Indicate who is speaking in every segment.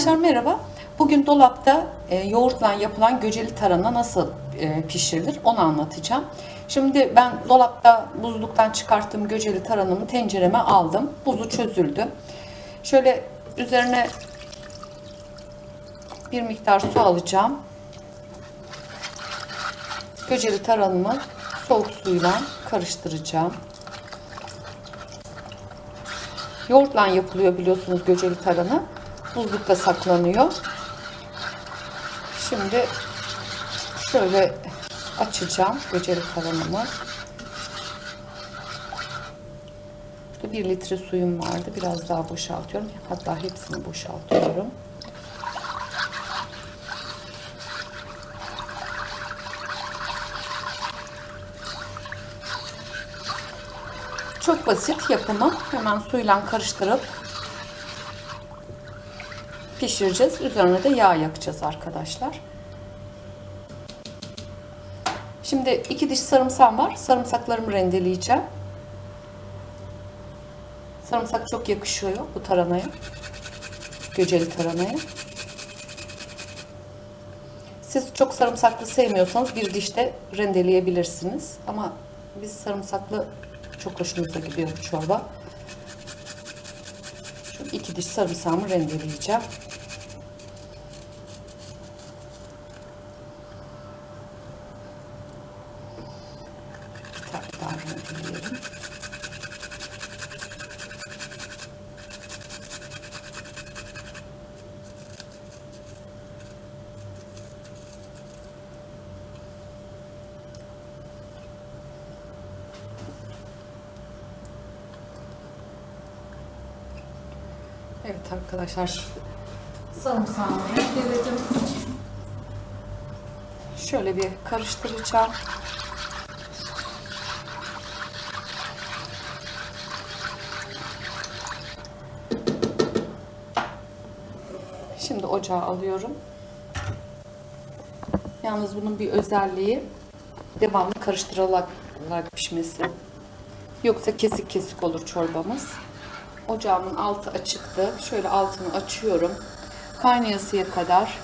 Speaker 1: Arkadaşlar merhaba. Bugün dolapta e, yoğurtla yapılan göceli tarhana nasıl e, pişirilir onu anlatacağım. Şimdi ben dolapta buzluktan çıkarttığım göceli tarhanamı tencereme aldım. Buzu çözüldü. Şöyle üzerine bir miktar su alacağım. Göceli tarhanamı soğuk suyla karıştıracağım. Yoğurtla yapılıyor biliyorsunuz göceli tarhana. Buzlukta saklanıyor. Şimdi şöyle açacağım göceli. Burada 1 litre suyum vardı. Biraz daha boşaltıyorum. Hatta hepsini boşaltıyorum. Çok basit yapımı. Hemen suyla karıştırıp pişireceğiz. Üzerine de yağ yakacağız arkadaşlar. Şimdi iki diş sarımsağım var. Sarımsaklarımı rendeleyeceğim. Sarımsak çok yakışıyor bu taranaya. Göceli taranaya. Siz çok sarımsaklı sevmiyorsanız bir dişte rendeleyebilirsiniz. Ama biz sarımsaklı çok hoşumuza gidiyor bu çorba. İki diş sarımsağımı rendeleyeceğim. Bir tane daha rendeleyelim. Evet arkadaşlar sarımsağımı rendeledim. Şöyle bir karıştıracağım. Şimdi ocağa alıyorum. Yalnız bunun bir özelliği devamlı karıştırılarak pişmesi. Yoksa kesik kesik olur çorbamız. Ocağımın altı açıktı. Şöyle altını açıyorum. Kaynayasıya kadar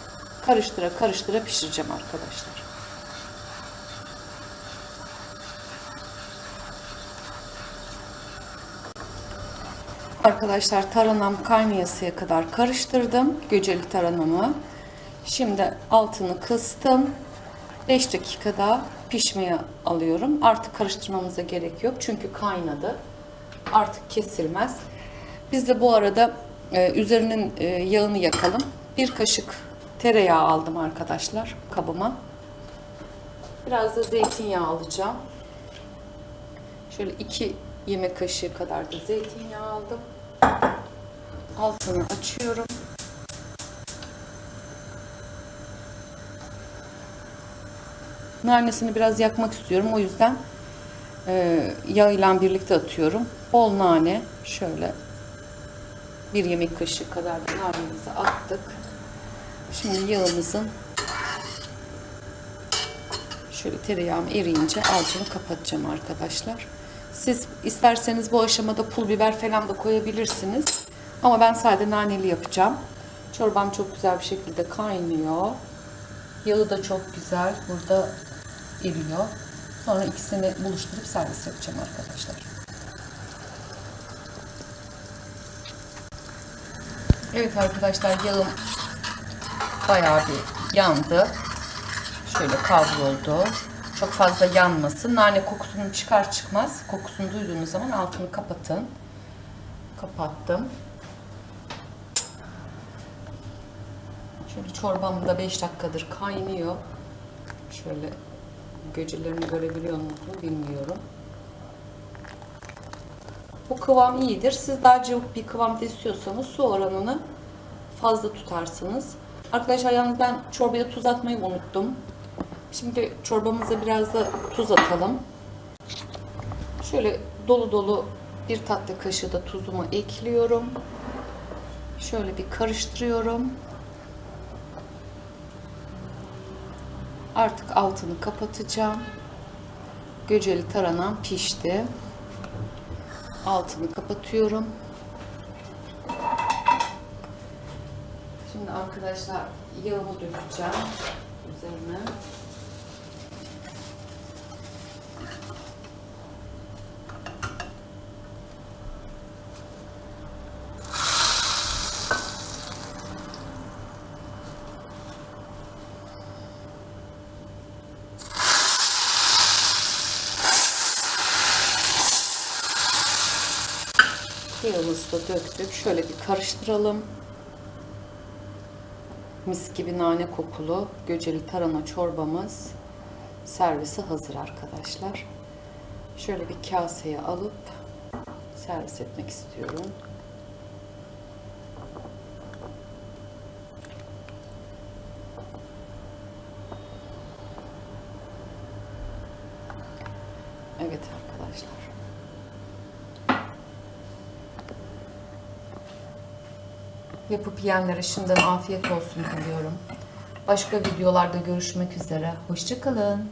Speaker 1: karıştıra karıştıra pişireceğim arkadaşlar. Arkadaşlar taranam kaynayasıya kadar karıştırdım. Göceli taranamı. Şimdi altını kıstım. 5 dakikada pişmeye alıyorum. Artık karıştırmamıza gerek yok. Çünkü kaynadı. Artık kesilmez. Biz de bu arada e, üzerinin e, yağını yakalım. Bir kaşık tereyağı aldım arkadaşlar kabıma. Biraz da zeytinyağı alacağım. Şöyle iki yemek kaşığı kadar da zeytinyağı aldım. Altını açıyorum. Nanesini biraz yakmak istiyorum. O yüzden e, yağ ile birlikte atıyorum. Bol nane şöyle bir yemek kaşığı kadar da nanemizi attık. Şimdi yağımızın şöyle tereyağım eriyince altını kapatacağım arkadaşlar. Siz isterseniz bu aşamada pul biber falan da koyabilirsiniz. Ama ben sadece naneli yapacağım. Çorbam çok güzel bir şekilde kaynıyor. Yağı da çok güzel burada eriyor. Sonra ikisini buluşturup servis yapacağım arkadaşlar. Evet arkadaşlar yağım bayağı bir yandı. Şöyle kavruldu. Çok fazla yanmasın. Nane kokusunu çıkar çıkmaz. Kokusunu duyduğunuz zaman altını kapatın. Kapattım. Şöyle çorbam da 5 dakikadır kaynıyor. Şöyle göcelerini görebiliyor musunuz bilmiyorum. Bu kıvam iyidir. Siz daha cıvık bir kıvam istiyorsanız su oranını fazla tutarsınız. Arkadaşlar yalnız ben çorbaya tuz atmayı unuttum. Şimdi çorbamıza biraz da tuz atalım. Şöyle dolu dolu bir tatlı kaşığı da tuzumu ekliyorum. Şöyle bir karıştırıyorum. Artık altını kapatacağım. Göceli taranam pişti. Altını kapatıyorum. Şimdi arkadaşlar yağımı dökeceğim üzerine. Yağımızı da döktük. Şöyle bir karıştıralım. Mis gibi nane kokulu göceli tarhana çorbamız servise hazır arkadaşlar. Şöyle bir kaseye alıp servis etmek istiyorum. Evet arkadaşlar. Yapıp yiyenlere şimdiden afiyet olsun diliyorum. Başka videolarda görüşmek üzere. Hoşçakalın.